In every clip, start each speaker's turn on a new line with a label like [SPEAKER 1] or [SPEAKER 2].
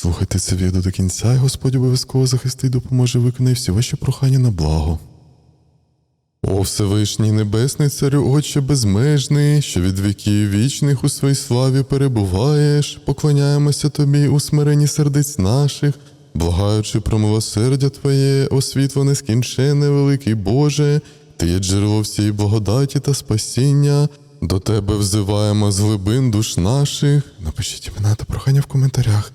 [SPEAKER 1] Слухайте це відео до кінця, і Господь обов'язково захистить, допоможе виконати всі ваші прохання на благо. О Всевишній Небесний Царю, Отче безмежний, що від віків вічних у своїй славі перебуваєш, поклоняємося Тобі у смиренні сердець наших, благаючи про милосердя Твоє, освітло нескінченне, великий Боже, Ти є джерело всієї благодаті та спасіння. До Тебе взиваємо з глибин душ наших. Напишіть імена та прохання в коментарях.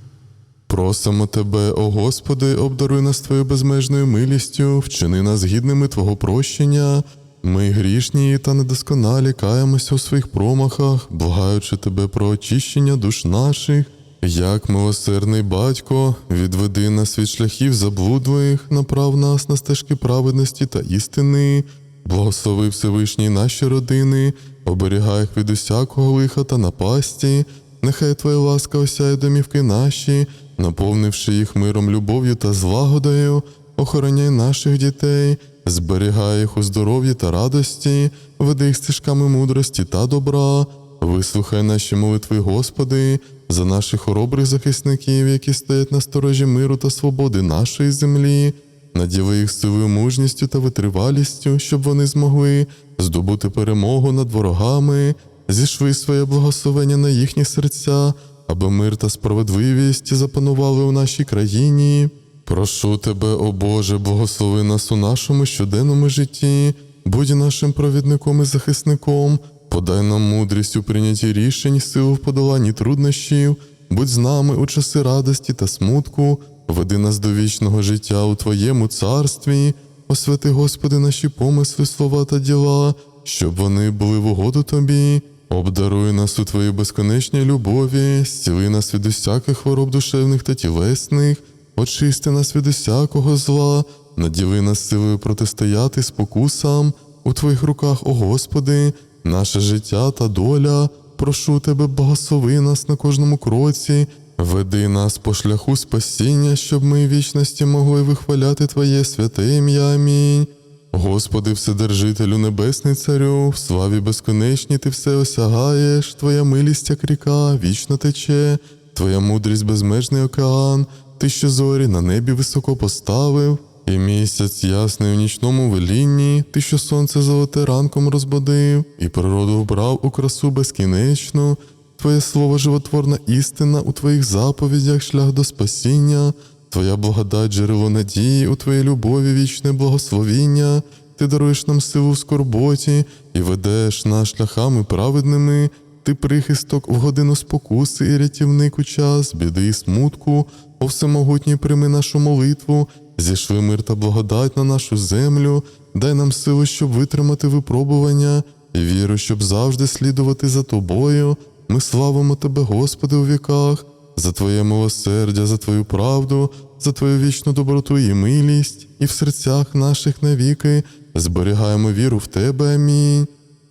[SPEAKER 1] Просимо Тебе, о Господи, обдаруй нас Твоєю безмежною милістю, вчини нас гідними Твого прощення. Ми грішні та недосконалі каємося у своїх промахах, благаючи Тебе про очищення душ наших. Як милосердний батько, відведи нас від шляхів заблудливих, направ нас на стежки праведності та істини, благослови Всевишній наші родини, оберігай їх від усякого лиха та напасті, нехай Твоя ласка осяє домівки наші, наповнивши їх миром, любов'ю та злагодою, охороняй наших дітей, зберігай їх у здоров'ї та радості, веди їх стежками мудрості та добра. Вислухай наші молитви, Господи, за наших хоробрих захисників, які стоять на сторожі миру та свободи нашої землі. Наділи їх силою мужністю та витривалістю, щоб вони змогли здобути перемогу над ворогами, зішви своє благословення на їхні серця, аби мир та справедливість запанували у нашій країні. Прошу тебе, о Боже, благослови нас у нашому щоденному житті, будь нашим провідником і захисником, подай нам мудрість у прийнятті рішень, силу в подоланні труднощів, будь з нами у часи радості та смутку, веди нас до вічного життя у Твоєму царстві, освяти, Господи, наші помисли, слова та діла, щоб вони були в угоду Тобі. Обдаруй нас у Твоїй безконечній любові, зціли нас від усяких хвороб душевних та тілесних, очисти нас від усякого зла, наділи нас силою протистояти спокусам, у Твоїх руках, о Господи, наше життя та доля. Прошу Тебе, благослови нас на кожному кроці, веди нас по шляху спасіння, щоб ми в вічності могли вихваляти Твоє святе ім'я. Амінь. Господи, Вседержителю Небесний Царю, в славі безконечній ти все осягаєш, Твоя милість, як ріка, вічно тече, Твоя мудрість безмежний океан, Ти що зорі на небі високо поставив, і місяць ясний у нічному велінні, Ти що сонце золоте ранком розбудив, і природу вбрав у красу безкінечну, Твоє слово животворна істина у Твоїх заповідях шлях до спасіння. Твоя благодать, джерело надії, у Твоїй любові вічне благословіння, Ти даруєш нам силу в скорботі і ведеш нас шляхами праведними, Ти прихисток в годину спокуси і рятівник у час, біди і смутку, о всемогутній прийми нашу молитву, зійшли мир та благодать на нашу землю, дай нам силу, щоб витримати випробування, і віру, щоб завжди слідувати за Тобою. Ми славимо Тебе, Господи, у віках за Твоє милосердя, за Твою правду, за Твою вічну доброту і милість, і в серцях наших навіки зберігаємо віру в Тебе. Амінь.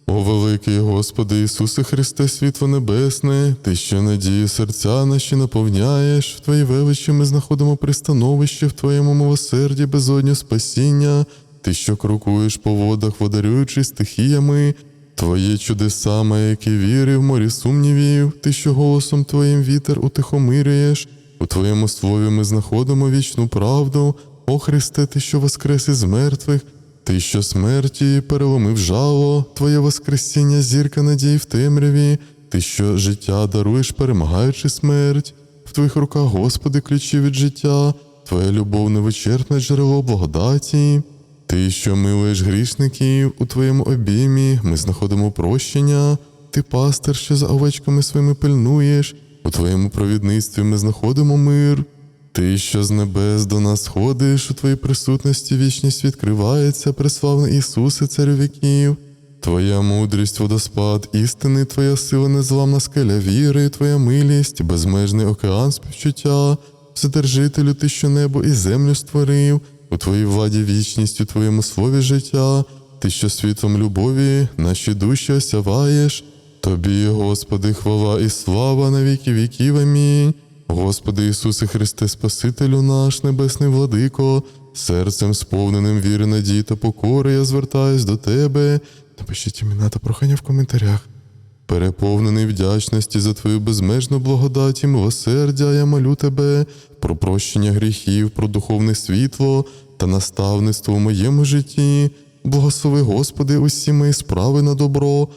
[SPEAKER 1] О великий Господи Ісусе Христе, світло небесне, Ти що надії серця наші наповняєш, в Твоїй величі ми знаходимо пристановище в Твоєму милосерді безодню спасіння, Ти, що крокуєш по водах, водарюючи стихіями, Твої чудеса, маяки віри в морі сумнівів, ти, що голосом Твоїм вітер утихомирюєш, у Твоєму слові ми знаходимо вічну правду, о Христе, Ти, що воскрес із мертвих, Ти, що смерті переломив жало, Твоє Воскресіння, зірка надії в темряві, Ти, що життя даруєш, перемагаючи смерть, в Твоїх руках, Господи, ключі від життя, Твоя любов невичерпне джерело благодаті. Ти, що милуєш грішників, у твоєму обіймі ми знаходимо прощення, ти пастир, що за овечками своїми пильнуєш, у твоєму провідництві ми знаходимо мир. Ти, що з небес до нас ходиш, у твоїй присутності вічність відкривається, преславний Ісусе, царю віків. Твоя мудрість, водоспад, істини, Твоя сила незламна скеля віри, Твоя милість, безмежний океан співчуття, Вседержителю, ти, що небо і землю створив, у Твоїй владі вічність, у Твоєму слові життя, Ти, що світлом любові наші душі осяваєш, Тобі, Господи, хвала і слава на віки віків. Амінь. Господи Ісусе Христе, Спасителю наш, Небесний Владико, серцем сповненим віри, надії та покори, я звертаюсь до Тебе. Напишіть імена та прохання в коментарях. Переповнений вдячності за твою безмежну благодать і милосердя, я молю тебе про прощення гріхів, про духовне світло та наставництво в моєму житті. Благослови, Господи, усі мої справи на добро.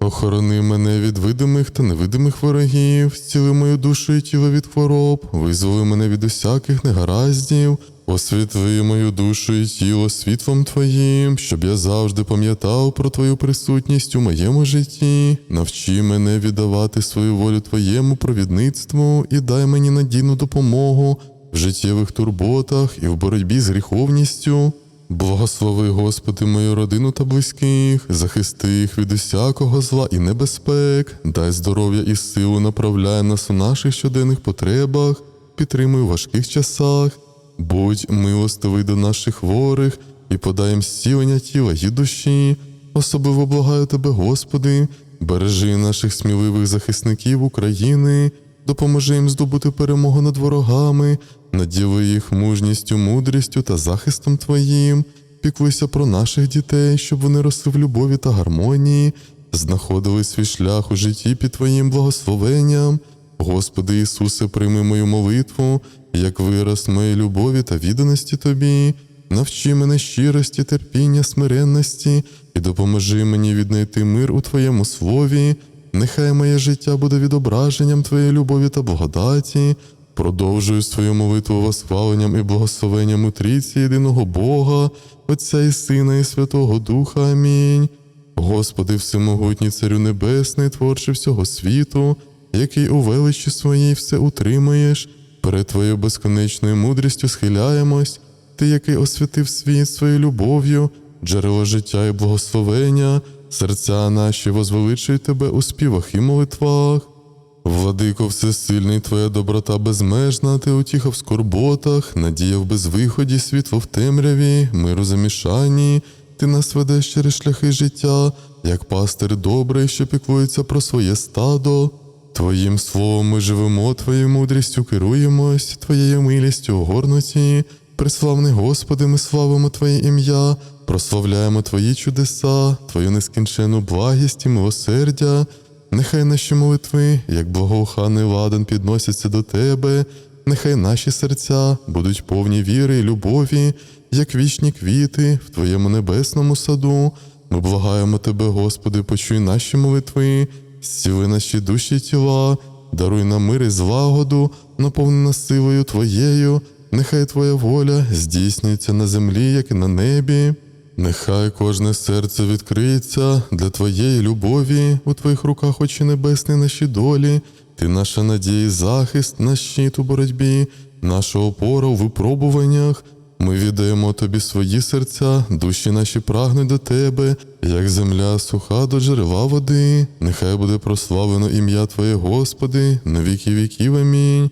[SPEAKER 1] Охорони мене від видимих та невидимих ворогів, зціли мою душу і тіло від хвороб, визволи мене від усяких негараздів, освітли мою душу і тіло світлом Твоїм, щоб я завжди пам'ятав про Твою присутність у моєму житті. Навчи мене віддавати свою волю Твоєму провідництву і дай мені надійну допомогу в життєвих турботах і в боротьбі з гріховністю. Благослови, Господи, мою родину та близьких, захисти їх від усякого зла і небезпек, дай здоров'я і силу, направляй нас у наших щоденних потребах, підтримуй у важких часах, будь милостивий до наших хворих і подай їм зцілення тіла і душі. Особливо благаю Тебе, Господи, бережи наших сміливих захисників України, допоможи їм здобути перемогу над ворогами, наділи їх мужністю, мудрістю та захистом Твоїм. Піклуйся про наших дітей, щоб вони росли в любові та гармонії, знаходили свій шлях у житті під Твоїм благословенням. Господи Ісусе, прийми мою молитву, як вираз моєї любові та відданості Тобі. Навчи мене щирості, терпіння, смиренності і допоможи мені віднайти мир у Твоєму слові. Нехай моє життя буде відображенням Твоєї любові та благодаті. Продовжую свою молитву восхваленням і благословенням у трійці єдиного Бога, Отця і Сина, і Святого Духа. Амінь. Господи, всемогутній Царю Небесний, творче всього світу, який у величі своїй все утримаєш, перед Твоєю безконечною мудрістю схиляємось, Ти, який освятив світ своєю любов'ю, джерело життя і благословення, серця наші возвеличують Тебе у співах і молитвах. Владико всесильний, Твоя доброта безмежна, ти утіха в скорботах, надія в безвиході, світло в темряві, мир у замішанні, ти нас ведеш через шляхи життя, як пастир добрий, що піклується про своє стадо. Твоїм словом ми живемо, Твоєю мудрістю керуємось, Твоєю милістю огорнуті. Преславний Господи, ми славимо Твоє ім'я, прославляємо Твої чудеса, Твою нескінчену благість і милосердя. Нехай наші молитви, як благоуханий ладан, підносяться до Тебе, нехай наші серця будуть повні віри і любові, як вічні квіти в Твоєму небесному саду. Ми благаємо Тебе, Господи, почуй наші молитви, зціли наші душі тіла, даруй нам мир і злагоду, наповни нас силою Твоєю, нехай Твоя воля здійснюється на землі, як і на небі. Нехай кожне серце відкриється для Твоєї любові, у Твоїх руках очі небесні наші долі, Ти наша надія і захист, наш щит у боротьбі, наша опора у випробуваннях. Ми віддаємо Тобі свої серця, душі наші прагнуть до Тебе, як земля суха до джерела води. Нехай буде прославлено ім'я Твоє, Господи, на віки віків. Амінь.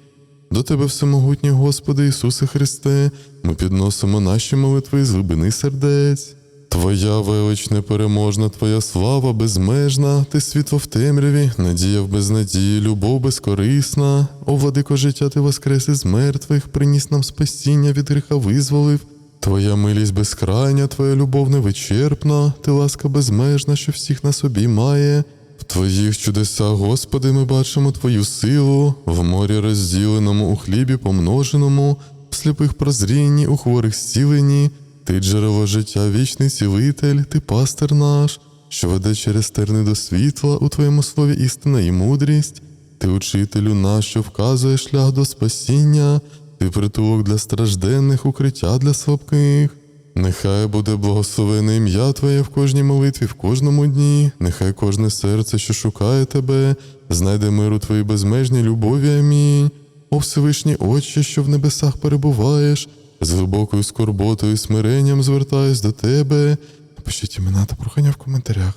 [SPEAKER 1] До Тебе, всемогутній Господи Ісусе Христе, ми підносимо наші молитви з глибини сердець. Твоя велич непереможна, Твоя слава безмежна, Ти світло в темряві, надія в безнадії, любов безкорисна. О, владико життя, Ти воскрес із мертвих, приніс нам спасіння від гріха визволив. Твоя милість безкрайня, Твоя любов невичерпна, Ти ласка безмежна, що всіх на собі має. В Твоїх чудесах, Господи, ми бачимо Твою силу, в морі розділеному, у хлібі помноженому, в сліпих прозрінні, у хворих зцілені. Ти джерело життя, вічний цілитель, ти пастир наш, що веде через терни до світла, у Твоєму слові істина і мудрість. Ти учителю наш, що вказує шлях до спасіння, ти притулок для стражденних, укриття для слабких. Нехай буде благословене ім'я Твоє в кожній молитві, в кожному дні, нехай кожне серце, що шукає Тебе, знайде мир у Твоїй безмежній любові. Амінь. О Всевишній Отче, що в небесах перебуваєш, з глибокою скорботою і смиренням звертаюсь до Тебе. Напишіть імена та прохання в коментарях.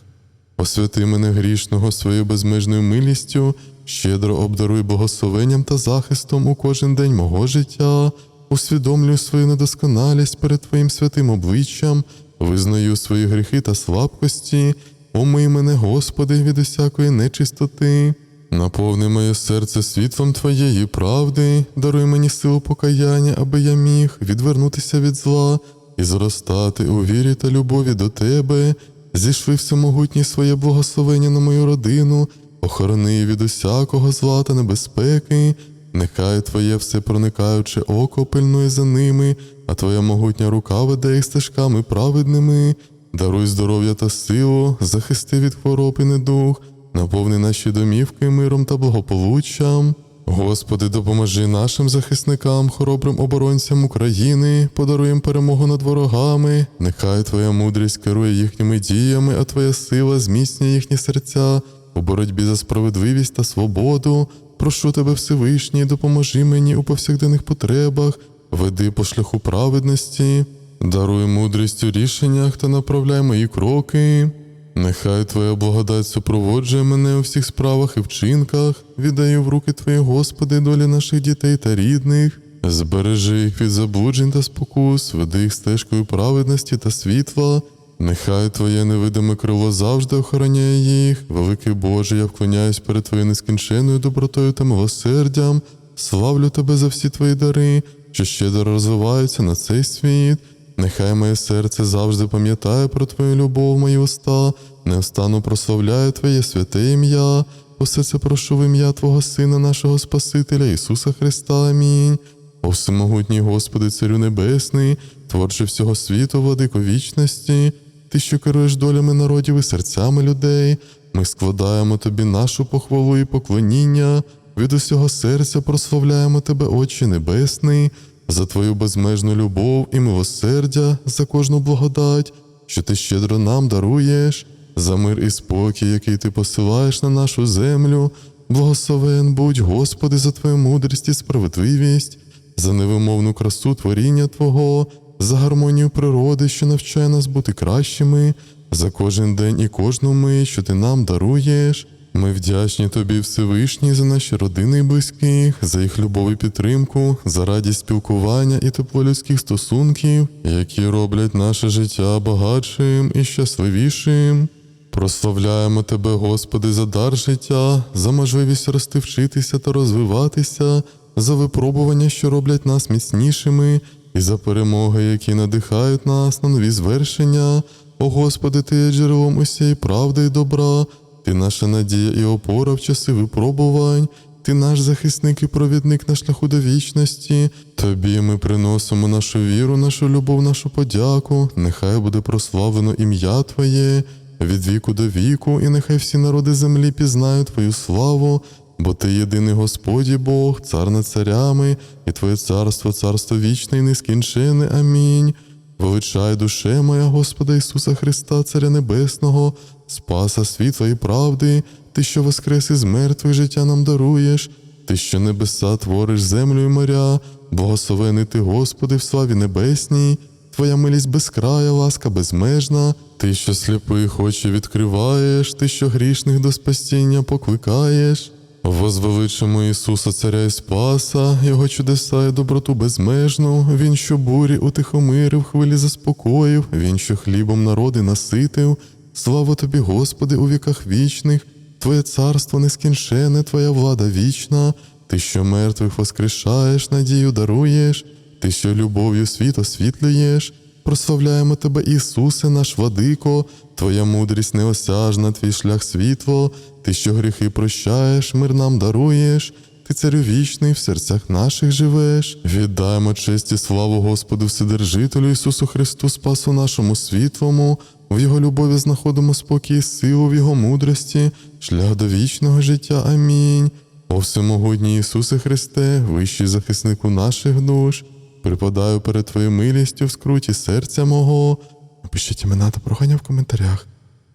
[SPEAKER 1] Освяти мене грішного своєю безмежною милістю, щедро обдаруй благословенням та захистом у кожен день мого життя, усвідомлюю свою недосконалість перед Твоїм святим обличчям, визнаю свої гріхи та слабкості, омий мене, Господи, від усякої нечистоти. Наповни моє серце світлом Твоєї правди, даруй мені силу покаяння, аби я міг відвернутися від зла і зростати у вірі та любові до Тебе, зійшли всемогутні своє благословення на мою родину, охорони від усякого зла та небезпеки. Нехай Твоє всепроникаюче око пильнує за ними, а Твоя могутня рука веде їх стежками праведними. Даруй здоров'я та силу, захисти від хвороб і недуг, наповни наші домівки миром та благополуччям. Господи, допоможи нашим захисникам, хоробрим оборонцям України, подаруй їм перемогу над ворогами. Нехай Твоя мудрість керує їхніми діями, а Твоя сила зміцнює їхні серця у боротьбі за справедливість та свободу. Прошу тебе, Всевишній, допоможи мені у повсякденних потребах, веди по шляху праведності, даруй мудрість у рішеннях та направляй мої кроки. Нехай Твоя благодать супроводжує мене у всіх справах і вчинках, віддаю в руки Твої, Господи, долі наших дітей та рідних. Збережи їх від заблуджень та спокус, веди їх стежкою праведності та світла. Нехай Твоє невидиме крило завжди охороняє їх. Великий Боже, я вклоняюсь перед Твоєю нескінченною добротою та милосердям. Славлю Тебе за всі Твої дари, що щедро розвиваються на цей світ. Нехай моє серце завжди пам'ятає про Твою любов, мої уста, неостанно прославляє Твоє святе ім'я. Усе це прошу в ім'я Твого Сина, нашого Спасителя Ісуса Христа. Амінь. О всемогутній Господи, Царю Небесний, творче всього світу, владико вічності, Ти, що керуєш долями народів і серцями людей, ми складаємо Тобі нашу похвалу і поклоніння, від усього серця прославляємо Тебе, Отче Небесний, за Твою безмежну любов і милосердя, за кожну благодать, що Ти щедро нам даруєш, за мир і спокій, який Ти посилаєш на нашу землю. Благословен будь, Господи, за Твою мудрість і справедливість, за невимовну красу творіння Твого, за гармонію природи, що навчає нас бути кращими, за кожен день і кожну мить, що ти нам даруєш. Ми вдячні тобі, Всевишній, за наші родини близьких, за їх любов і підтримку, за радість спілкування і тепло людських стосунків, які роблять наше життя багатшим і щасливішим. Прославляємо Тебе, Господи, за дар життя, за можливість рости, вчитися та розвиватися, за випробування, що роблять нас міцнішими, і за перемоги, які надихають нас на нові звершення. О Господи, Ти є джерелом усієї правди і добра, Ти наша надія і опора в часи випробувань. Ти наш захисник і провідник на шляху до вічності. Тобі ми приносимо нашу віру, нашу любов, нашу подяку. Нехай буде прославлено ім'я Твоє від віку до віку, і нехай всі народи землі пізнають Твою славу, бо Ти єдиний Господь Бог, цар над царями, і Твоє царство, царство вічне і нескінчене. Амінь. Величай душе моя Господа Ісуса Христа, Царя Небесного, Спаса світла і правди, Ти, що воскрес із мертвих життя нам даруєш, Ти, що небеса твориш землю і моря, благословений Ти, Господи, в славі небесній, Твоя милість безкрая, ласка безмежна, Ти, що сліпих очі відкриваєш, Ти, що грішних до спасіння покликаєш. Возвеличимо Ісуса Царя і Спаса, Його чудеса і доброту безмежну, Він, що бурі утихомирив, хвилі заспокоїв, Він, що хлібом народи наситив. Слава тобі, Господи, у віках вічних, Твоє царство нескінчене, Твоя влада вічна, Ти, що мертвих воскрешаєш, надію даруєш, Ти, що любов'ю світ освітлюєш. Прославляємо Тебе, Ісусе, наш владико, Твоя мудрість неосяжна, Твій шлях світло, Ти, що гріхи прощаєш, мир нам даруєш, Ти царю вічний, в серцях наших живеш. Віддаємо честь і славу Господу Вседержителю Ісусу Христу, Спасу нашому світлому, в Його любові знаходимо спокій і силу в Його мудрості, шлях до вічного життя. Амінь. О всемогутній Ісусе Христе, вищий захиснику наших душ. Припадаю перед Твоєю милістю в скруті серця мого. Напишіть імена та прохання в коментарях.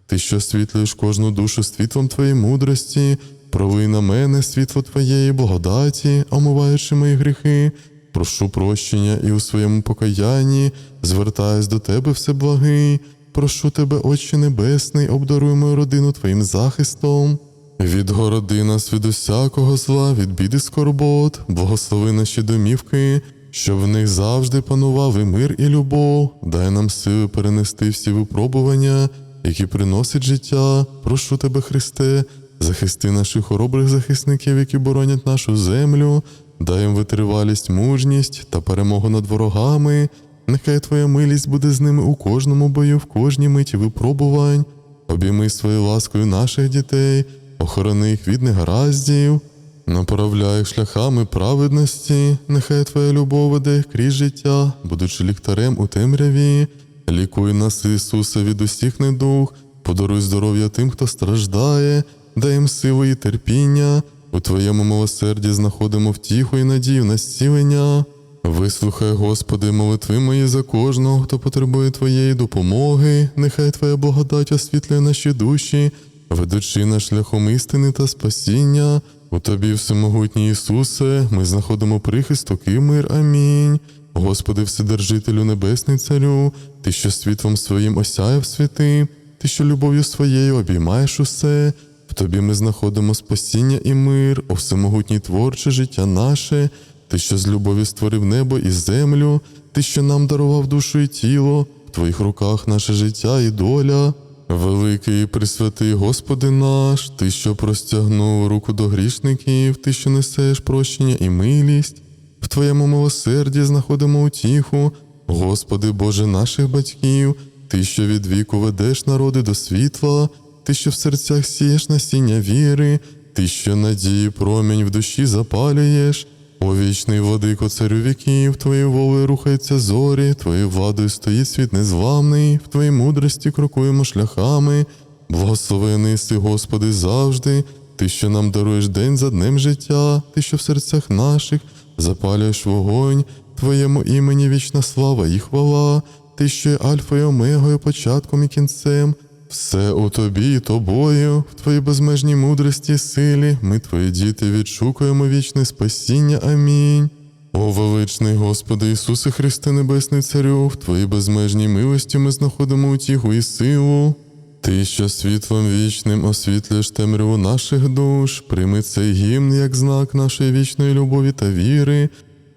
[SPEAKER 1] Ти, що освітлюєш кожну душу світлом Твоєї мудрості, пролий на мене світло Твоєї благодаті, омиваючи мої гріхи, прошу прощення і у своєму покаянні звертаюсь до Тебе, Всеблагий, прошу Тебе, Отче Небесний, обдаруй мою родину Твоїм захистом. Відгороди нас від усякого зла, від біди скорбот, благослови наші домівки, щоб в них завжди панували мир і любов, дай нам сили перенести всі випробування, які приносять життя. Прошу тебе, Христе, захисти наших хоробрих захисників, які боронять нашу землю, дай їм витривалість, мужність та перемогу над ворогами. Нехай Твоя милість буде з ними у кожному бою, в кожній миті випробувань. Обійми своєю ласкою наших дітей, охорони їх від негараздів, направляй їх шляхами праведності, нехай Твоя любов веде їх крізь життя, будучи ліхтарем у темряві. Лікуй нас, Ісусе, від усіх недуг, подаруй здоров'я тим, хто страждає, дай їм силу і терпіння. У Твоєму милосерді знаходимо втіху і надію на зцілення. Вислухай, Господи, молитви мої за кожного, хто потребує Твоєї допомоги. Нехай Твоя благодать освітлює наші душі, ведучи нас шляхом істини та спасіння. У Тобі, всемогутній Ісусе, ми знаходимо прихисток і мир. Амінь. Господи, Вседержителю Небесний Царю, Ти, що світлом своїм осяяв світи, Ти, що любов'ю своєю обіймаєш усе, в Тобі ми знаходимо спасіння і мир, о всемогутній творче життя наше, Ти, що з любові створив небо і землю, Ти, що нам дарував душу і тіло, в Твоїх руках наше життя і доля. Великий і присвятий Господи наш, Ти, що простягнув руку до грішників, Ти, що несеш прощення і милість. В Твоєму милосерді знаходимо утіху, Господи Боже наших батьків, Ти, що від віку ведеш народи до світла, Ти, що в серцях сієш насіння віри, Ти, що надії промінь в душі запалюєш, о вічний владико царю віків, Твоєю волею рухаються зорі, Твоєю владою стоїть світ незламний, в Твоїй мудрості крокуємо шляхами, благословений си, Господи, завжди, Ти, що нам даруєш день за днем життя, Ти, що в серцях наших запалюєш вогонь, Твоєму імені вічна слава і хвала, Ти, що є Альфою, Омегою, початком і кінцем. Все у тобі тобою, в твоїй безмежній мудрості силі, ми, твої діти, відшукуємо вічне спасіння. Амінь. О, величний Господи Ісусе Христе Небесний Царю, в Твоїй безмежній милості ми знаходимо утіху і силу. Ти, що світлом вічним освітлюєш темряву наших душ, прийми цей гімн як знак нашої вічної любові та віри.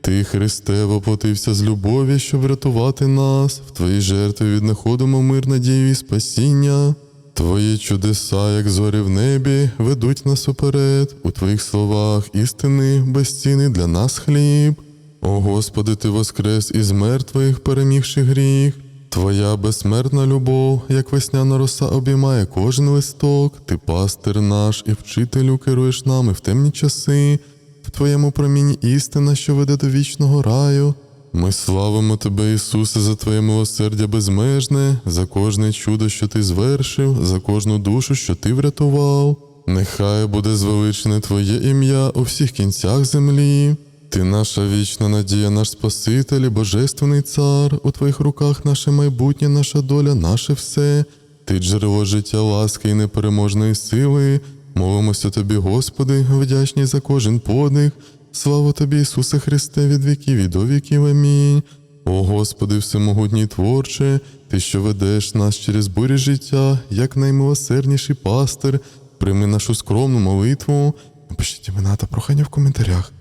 [SPEAKER 1] Ти, Христе, воплотився з любові, щоб врятувати нас. В Твоїй жертві віднаходимо мир, надію і спасіння. Твої чудеса, як зорі в небі, ведуть нас уперед. У Твоїх словах істини безцінний для нас хліб. О Господи, Ти воскрес із мертвих, перемігши гріх. Твоя безсмертна любов, як весняна роса, обіймає кожен листок. Ти пастир наш і вчителю керуєш нами в темні часи. Твоєму проміні істина, що веде до вічного раю. Ми славимо Тебе, Ісусе, за Твоє милосердя безмежне, за кожне чудо, що Ти звершив, за кожну душу, що Ти врятував. Нехай буде звеличене Твоє ім'я у всіх кінцях землі. Ти наша вічна надія, наш Спаситель і Божественний Цар, у Твоїх руках наше майбутнє, наша доля, наше все. Ти джерело життя, ласки і непереможної сили. Молимося Тобі, Господи, вдячні за кожен подих. Слава Тобі, Ісусе Христе, від віків і до віків. Амінь. О Господи, всемогутній творче, Ти, що ведеш нас через бурі життя, як наймилосердніший пастир, прийми нашу скромну молитву. Напишіть імена та прохання в коментарях.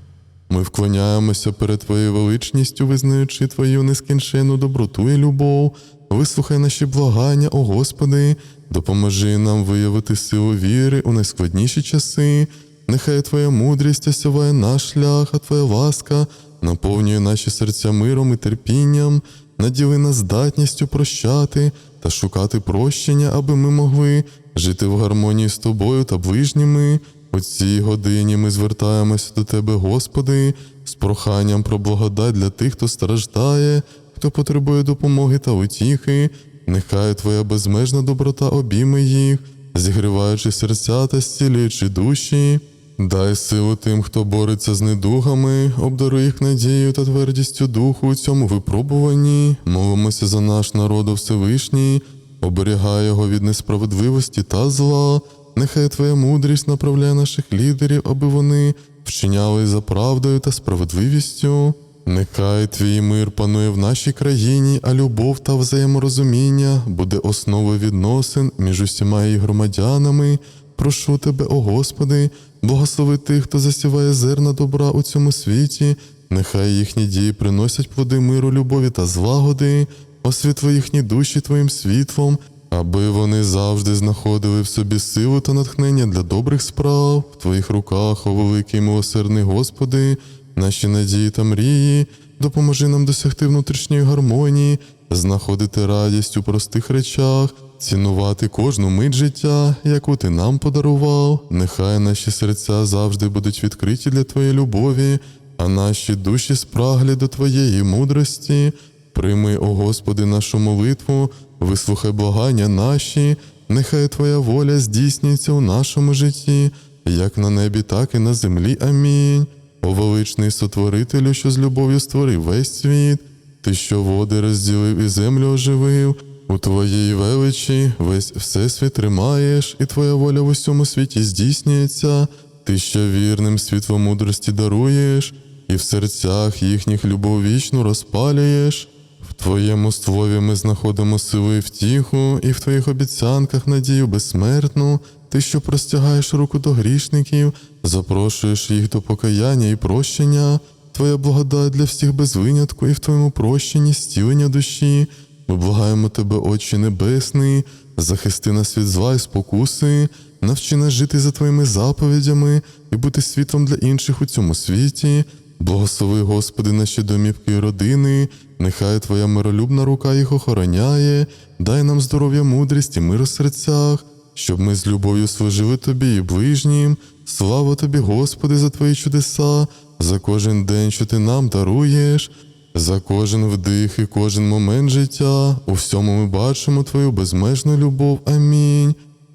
[SPEAKER 1] Ми вклоняємося перед Твоєю величністю, визнаючи Твою нескінченну доброту і любов. Вислухай наші благання, о Господи, допоможи нам виявити силу віри у найскладніші часи. Нехай Твоя мудрість осяває наш шлях, а Твоя ласка наповнює наші серця миром і терпінням, наділи нас здатністю прощати та шукати прощення, аби ми могли жити в гармонії з тобою та ближніми. У цій годині ми звертаємося до Тебе, Господи, з проханням про благодать для тих, хто страждає, хто потребує допомоги та утіхи. Нехай Твоя безмежна доброта обійме їх, зігріваючи серця та зцілюючи душі. Дай силу тим, хто бореться з недугами, обдаруй їх надією та твердістю духу у цьому випробуванні. Молимося за наш народ Всевишній, оберігай його від несправедливості та зла. Нехай Твоя мудрість направляє наших лідерів, аби вони вчиняли за правдою та справедливістю. Нехай твій мир панує в нашій країні, а любов та взаєморозуміння буде основою відносин між усіма її громадянами. Прошу тебе, о Господи, благослови тих, хто засіває зерна добра у цьому світі. Нехай їхні дії приносять плоди миру, любові та злагоди, освітли їхні душі Твоїм світлом, аби вони завжди знаходили в собі силу та натхнення для добрих справ в Твоїх руках, о великий милосердний Господи, наші надії та мрії. допоможи нам досягти внутрішньої гармонії, знаходити радість у простих речах, цінувати кожну мить життя, яку ти нам подарував. Нехай наші серця завжди будуть відкриті для Твоєї любові, а наші душі спраглі до Твоєї мудрості. Прийми, о Господи, нашу молитву, вислухай благання наші, нехай Твоя воля здійснюється у нашому житті, як на небі, так і на землі. Амінь. О величний сотворителю, що з любов'ю створив весь світ, ти, що води розділив і землю оживив, у твоїй величі весь всесвіт тримаєш, і твоя воля в усьому світі здійснюється, ти, що вірним світло мудрості даруєш, і в серцях їхніх любов вічну розпалюєш. В твоєму слові ми знаходимо силу і втіху, і в твоїх обіцянках надію безсмертну. Ти, що простягаєш руку до грішників, запрошуєш їх до покаяння і прощення. Твоя благодать для всіх без винятку, і в твоєму прощенні стілення душі. Ми благаємо тебе, Отче Небесний, захисти нас від зла і спокуси, навчи нас жити за твоїми заповідями і бути світлом для інших у цьому світі. Благослови, Господи, наші домівки і родини, нехай Твоя миролюбна рука їх охороняє, дай нам здоров'я, мудрість і мир у серцях, щоб ми з любов'ю служили Тобі і ближнім. Слава Тобі, Господи, за Твої чудеса, за кожен день, що Ти нам даруєш, за кожен вдих і кожен момент життя. У всьому ми бачимо Твою безмежну любов. Амінь.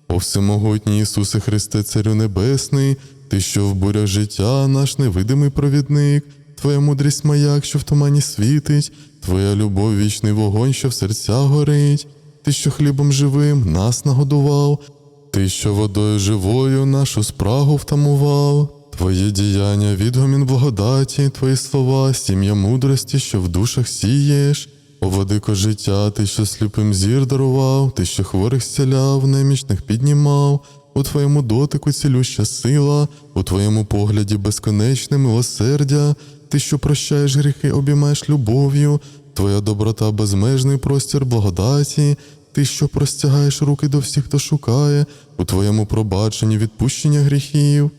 [SPEAKER 1] О всемогутній Ісусе Христе, Царю Небесний, Ти, що в бурях життя, наш невидимий провідник, Твоя мудрість маяк, що в тумані світить, Твоя любов, вічний вогонь, що в серцях горить, Ти, що хлібом живим нас нагодував, Ти, що водою живою нашу спрагу втамував, Твої діяння, відгомін благодаті, Твої слова, сім'я мудрості, що в душах сієш. О, владико життя, ти, що сліпим зір дарував, ти, що хворих зціляв, немічних піднімав, у твоєму дотику цілюща сила, у твоєму погляді безконечне милосердя, ти, що прощаєш гріхи, обіймаєш любов'ю, твоя доброта безмежний простір благодаті, ти, що простягаєш руки до всіх, хто шукає, у твоєму пробаченні відпущення гріхів.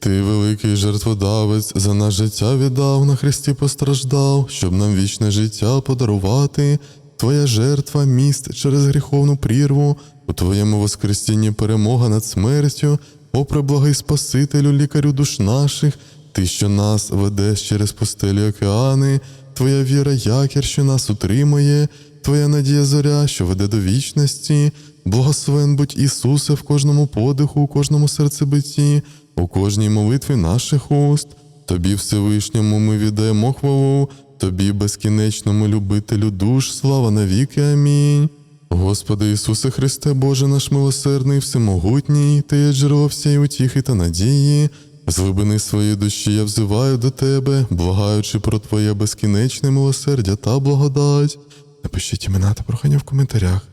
[SPEAKER 1] Ти, великий жертводавець, за нас життя віддав, на хресті постраждав, щоб нам вічне життя подарувати. Твоя жертва, міст через гріховну прірву, у твоєму воскресінні перемога над смертю, о преблагий Спасителю, лікарю душ наших, ти, що нас ведеш через пустелі океани, твоя віра, якір, що нас утримує, твоя надія зоря, що веде до вічності, благословен будь Ісусе в кожному подиху, у кожному серцебитті, у кожній молитві наших уст. Тобі Всевишньому ми віддаємо хвалу, Тобі безкінечному любителю душ, слава навіки. Амінь. Господи Ісусе Христе, Боже наш милосердний, всемогутній, Ти є джерело всієї утіхи та надії. З глибини своєї душі я взиваю до Тебе, благаючи про Твоє безкінечне милосердя та благодать. Напишіть імена та прохання в коментарях.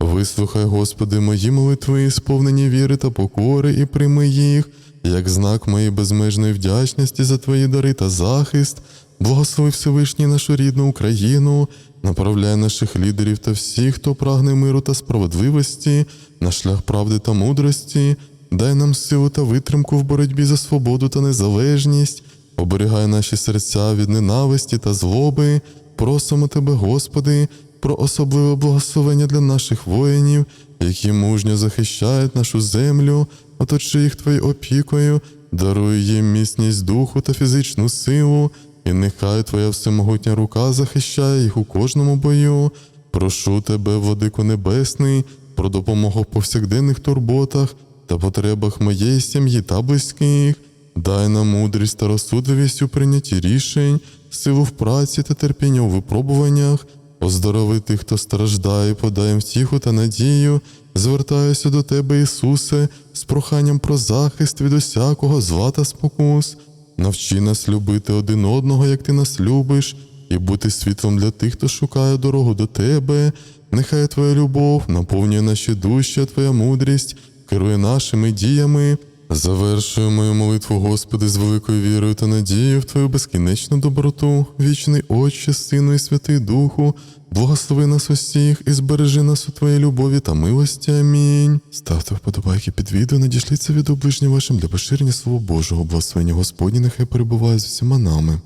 [SPEAKER 1] Вислухай, Господи, мої молитви, сповнені віри та покори, і прийми їх, як знак моєї безмежної вдячності за Твої дари та захист. Благослови Всевишній нашу рідну Україну, направляй наших лідерів та всіх, хто прагне миру та справедливості, на шлях правди та мудрості, дай нам силу та витримку в боротьбі за свободу та незалежність, оберігай наші серця від ненависті та злоби. Просимо Тебе, Господи, про особливе благословення для наших воїнів, які мужньо захищають нашу землю, оточи їх Твоєю опікою, даруй їм міцність духу та фізичну силу, і нехай Твоя всемогутня рука захищає їх у кожному бою. Прошу Тебе, Владико Небесний, про допомогу в повсякденних турботах та потребах моєї сім'ї та близьких. Дай нам мудрість та розсудливість у прийнятті рішень, силу в праці та терпіння у випробуваннях, оздорови тих, хто страждає, подай їм втіху та надію. Звертаюся до Тебе, Ісусе, з проханням про захист від усякого зла та спокус. Навчи нас любити один одного, як ти нас любиш, і бути світлом для тих, хто шукає дорогу до Тебе. Нехай Твоя любов наповнює наші душі, Твоя мудрість керує нашими діями. Завершую мою молитву, Господи, з великою вірою та надією в Твою безкінечну доброту, вічний Отче, Сину і Святий Духу, благослови нас усіх і збережи нас у Твоїй любові та милості. Амінь. Ставте вподобайки під відео, надішліться від оближнім вашим для поширення Слова Божого, благословення Господні, нехай перебуває з усіма нами.